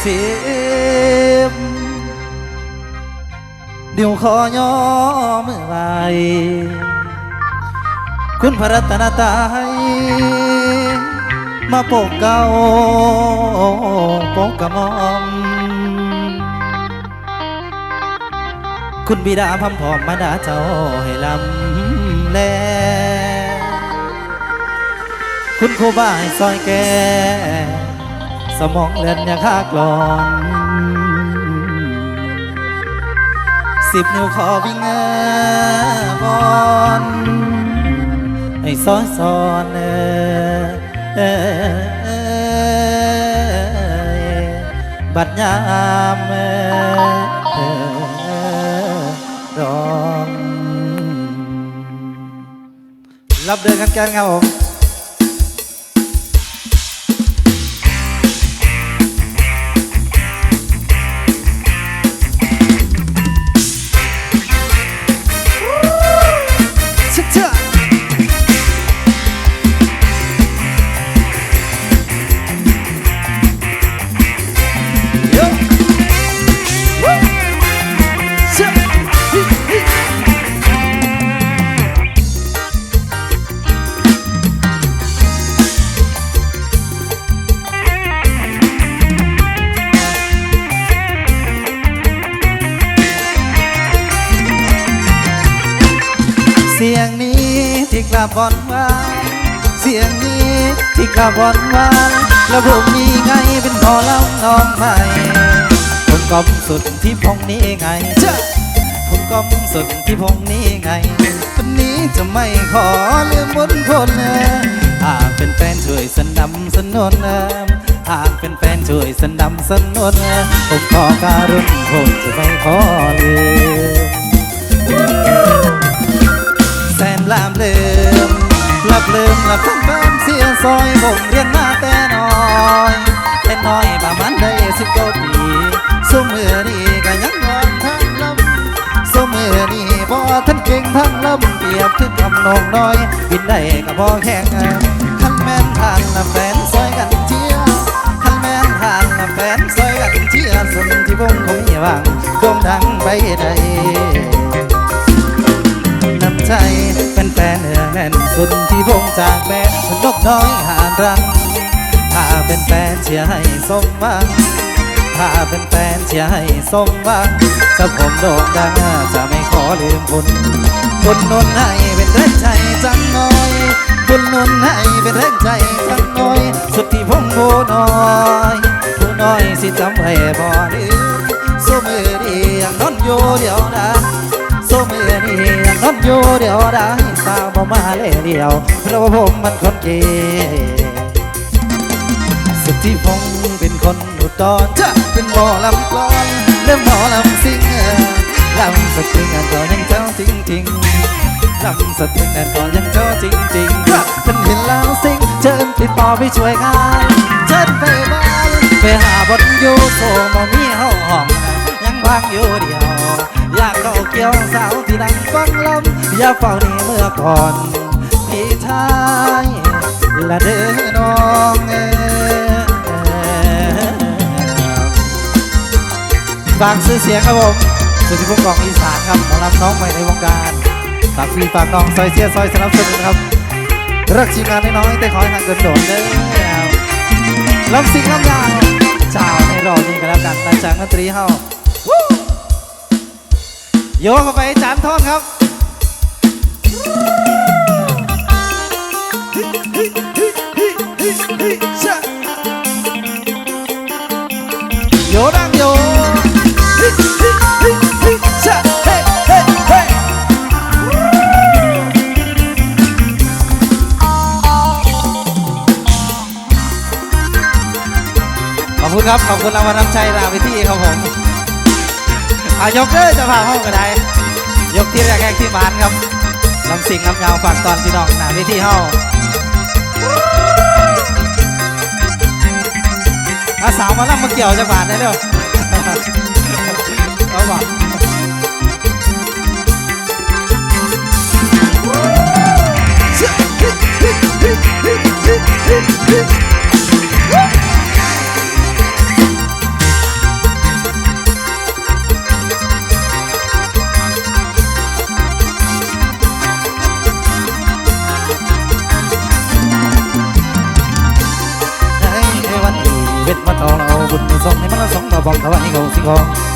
เสียเดี๋ยวขอย้อมืไหวคุณพระรัตนตายมาปกเก่าปกกระมอม คุณบิดาพัมพอมมาดาเจ้าให้ลำแลคุณครูบ่ายซอยแก สมองเลือนยาคากลอน สิบนิ้วขอวิ่งเงบอนให้ซ้อนซ้อนเออเออบัดยามเออร้อง รับเดินกันกันครับผม บอนวานเสียงนี้ที่กลับวอนวานแล้วผมนี่ไงเป็นหมอลำน้องใหม่ผมกำสุดที่พงนี้ไงเจ้ผมกำสุดที่พงนี้ไงวันนี้จะไม่ขอเรื่องบนคนหากเป็นแฟนช่วยสนับสนุนหากเป็นแฟนช่วยสนับสนุนผมขอการุณผมจะไม่ขอลืมแสนลามลืมห ลับลืมหลับทั้งแฟนเสียซอยผมเรียนมาแต่น้อยแต่น้อยประมาณได้สิบกว่าปีสมือนี้ก็ยังนอนทั้งลำสมือนี้บ่ท่านเก่งทั้งลำเปรียบถึงคำนองน้อยบินได้ก็บ่แข็งคันแม่นทานละแฟนซอยกันเชียร์คันแม่นทานละแฟนซอยกันเชียส่วนที่ผมคงอย่าว่างโด่งดังไปได้น้ำใจ นแน่นสุดที่พงจากแม่นกน้อยหานรัง ถ้าเป็นแฟนเชียร์ให้สมหวังถ้าเป็นแฟนเชียร์ให้สมหวังถ้าผมโด่งดังจะไม่ขอลืมคุณคุณนนให้เป็นแรงใจจังน้อยคุณนนให้เป็นแรงใจจังน้อย สุดที่ผมผู้น้อยผู้น้อยสิจำไว้บ่ลืมสู้มือดียังนอนอยู่เดียวนะโซมือนี่ยังน อยู่เดียวได้สาวบ่มาเลยเดียวเพราะว่าผมมันคนเกสุดที่พงเป็นคนอุดรจะเป็นหมอลำกลอนเล่มหมอลำซิงลำสะตึงกันก็ยังเจ้าจริงจริงๆลำสะตึงกันก็ยังเจ้าจริงจริงๆฉันเห็นแล้วซิงเชิญติดต่อไปช่วยงานเชิญไปบ้านไปหาบนอยู่โซมามีห้องห้องยังว่างอยู่เดียวอยากเข้าเกี่ยวสาว นั่งฟังลำอย่าเฝ้านี่เมื่อก่อน พี่ชายละเด้อน้องเอฝากซื้อเสียงครับผมสุธิพงศ์กองอีสานครับหมอลำน้องใหม่ในวงการฝากพี่ฝากน้องซอยเชียร์ซอยสนับสนุนครับรักทีมงานน้อยๆแต่ขอให้ทางเกินโดดเด้อลำสิงลำยาวเจ้าในรอบนี้กันแล้วกันหลังจากดนตรีเฮา โยกเข้าไปจานทอนครับโยดังโยขอบคุณครับ ขอบคุณรางวัลน้ำใจลาไปที่ครับผม อายกเด้อจะพาห้องก็ได้ ยกที่แรกแรกที่บ้านครับลำสิงลำยาวฝากตอนพี่น้องหน้าเวทีเฮาอาสาวมาล่ำมาเกี่ยวจะบาทได้เร็วเอาบอกบ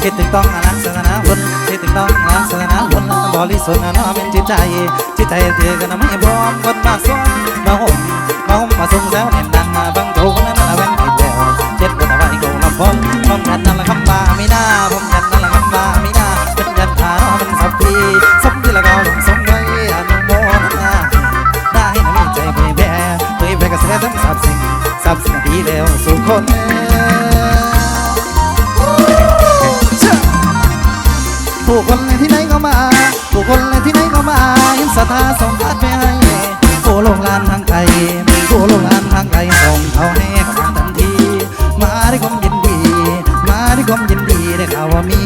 สิงของคิดถึงต้องอนักสนาบนคิดถึงต้องอนักสนาบนบริสุทธิ์นะน้อเป็นจิตใจจิตใจเธอก็นำให้พร้อมคนมาส่งมาห่มมาห่มมาส่งแล้วเน่นดังมาบังโถนั่นละแว่นติดแล้วเจ็ดคนเอาไว้เขาลำพองผมยันนั่นละคำบาไม่น่าผมยันนั่นละคำบาไม่น่าเป็นยันทาน้อเป็นสับปีสับที่ละเขาลงสงไว้อนุโมทนาได้ให้นะมีใจเผยแผ่เผยแผ่กระแสทั้งสาบสิ่งสาบสิ่งดีแล้วสู่คน สถาส่งพัดไปให้ผู้ลงลานทางไกลผู้ลงลานทางไกลส่งเขาให้เขามาทันที มาด้วยความยินดี มาด้วยความยินดีได้ข่าวว่ามี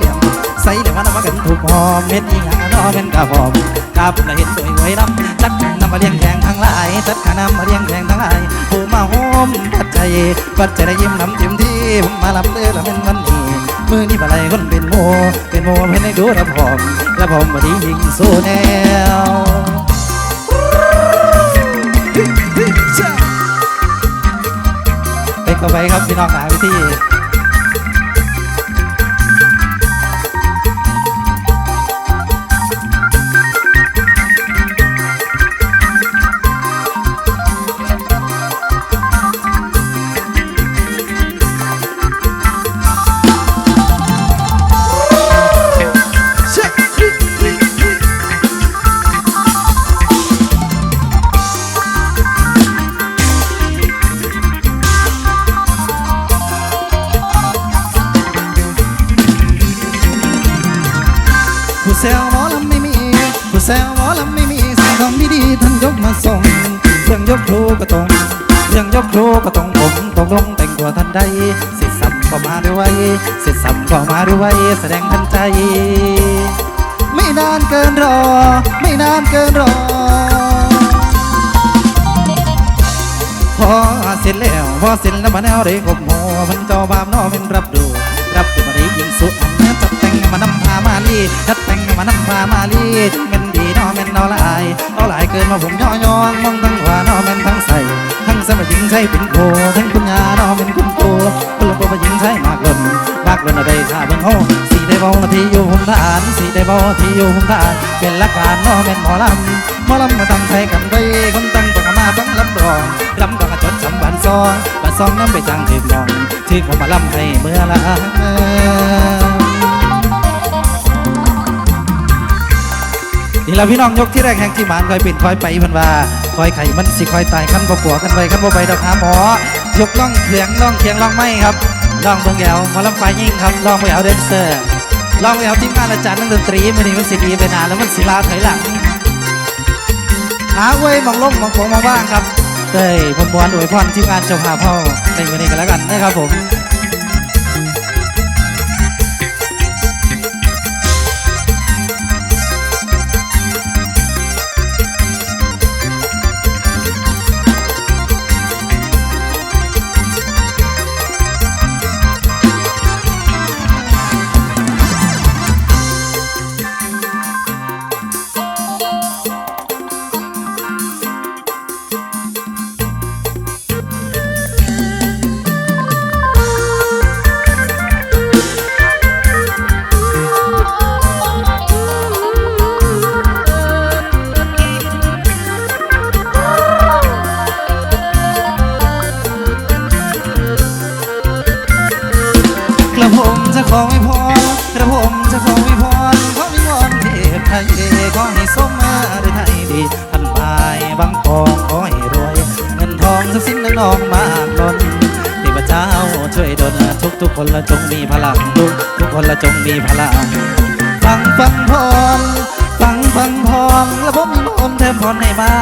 เนาะเป็นใสเหลี่ยมใส่เหลี่ยมมันมากันถูกหอมเม็ดอีหยังนาะเป็นกระหอมกาบละเห็นสวยไว้น้ำจัดนำมาเลี้ยงแขงทั้งหลายจัดขานำมาเลี้ยงแขงทั้งหลายผู้มาหอมปัดใจปัดใจได้ยิ้มน้ำเต็มที่ผมมาลำเด้อละเป็นวันนี้มือนี่บะไรคนเป็นโมเป็นโมเพื่อนให้ดูระพอมระพอมบดียิงสู้แนวไปก็ไปครับพี่น้องหาวิธี ของดีๆท่านยกมาส่ง เรื่องยกครูก็ตรงเรื่องยกครูก็ตรงผมตกลงแต่งตัวทันใดสิทธิ์สัมก็มาด้วยสิทธิ์สัมก็มาด้วยแสดงทันใจ ไม่นานเกินรอ ไม่นานเกินรอ พอเสร็จแล้วพอเสร็จแล้วมาแนวเรกบหัวมันเจ้าบามนอเป็นรับดู รับดูมาได้ยิงสุดอันนี้จัดแต่งมานำพามาลีจัดแต่งมานำพามาลี เอแม่นนอลายเอาหลายเกินมาผมย่อยองมองทั้งขวานอม่นทั้งใส่ทั้งสมัยยิงใช้เป็นโคทั้งคุณยานอเป็นคุณโตคุณลงไปยิงใช้มากล้นมากล้นอะไรข้าเบิ่งโฮสีได้บอกที่อยู่หุ่มทานสีได้บอกที่อยู่หุ่มทานเป็นละการนอม่นหมอลำหมอลำมาตั้งใจกันไว้คนตั้งปากมาตั้งลำรองรำก็กระจดจำบันซองบันซองน้ำไปจังถือมองที่ผมมาลำให้เมื่อละ นี่เราพี่น้องยกที่แรกแห่งที่หมานคอยปิ่นคอยไปพันว่าคอยไข่มันสิคอยตายขั้นบ่ปัวกันไปขั้นบ่ไปดอกหาหมอยกล่องเขียงล่องเขียงล่องไม้ครับล่องเบงแอวมาลำไฟยิ่งครับล่องไปเอาแดนเซอร์ล่องไปเอาทีมงานอาจารย์นักดนตรีมันนี่มันสิดีไปนานแล้วมันสิลาถอยหลังหาไว้ยมองลงมองโงมองว่างครับเต้ยบนบวนอวยพรทีมงานเจ้าภาพพ่อในวันนี้กันแล้วกันนะครับผม ขอไว้พรกระผมจะขอไว้พรขอวิงวอนเทพไทยขอให้สมมาด้วยไทยดีท่านบายบางกองขอให้รวย เงินทองทรัพย์สินนั้นนองมากล้นเทพเจ้าช่วยดลทุกทุกๆคนละจงมีพลังทุกทุกคนละจงมีพลังฟังฟังพรฟังฟังพรและผมมีมนต์แทมพรให้มา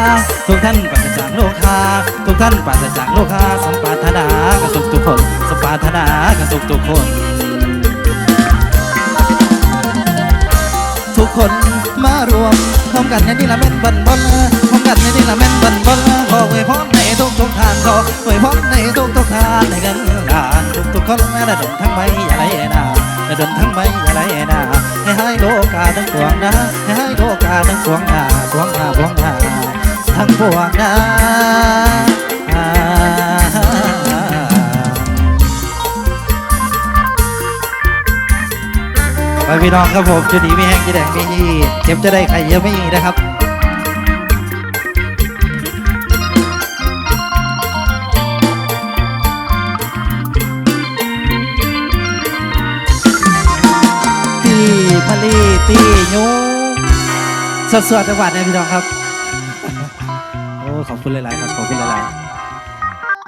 ทุกท่านปราศจากโลคาทุกท่านปราศจากโลคาสมปรารถนากับทุกทุกๆคนสมปรารถนากับทุกทุกๆคน คนมารวมพร้อมกันอย่างนี้ละเป็นบันบนพร้อมกันนี่ละแม่นบันบนขออวยพรในทุกทุกทางขออวยพรในทุกทุกทางในกันลานทุกทุกคนระดมทั้งไม่อย่าไรนาระดมทั้งไม่อย่าไรนาให้ให้โลกาทั้งปวงนะให้ให้โลกาทั้งปวงนาปวงนาปวงนาทั้งปวงนา ไปพี่น้องครับผมจุดนี้มีแห้งจะแดงไมียี่เจ็บจะได้ใครเยอะไม่ยีนะครับตีมะลีตียูสดๆจังหวัดนี่ยพี่น้องครับ โอ้ขอบคุณหลาย ๆ ครับ ขอบคุณหลาย ๆ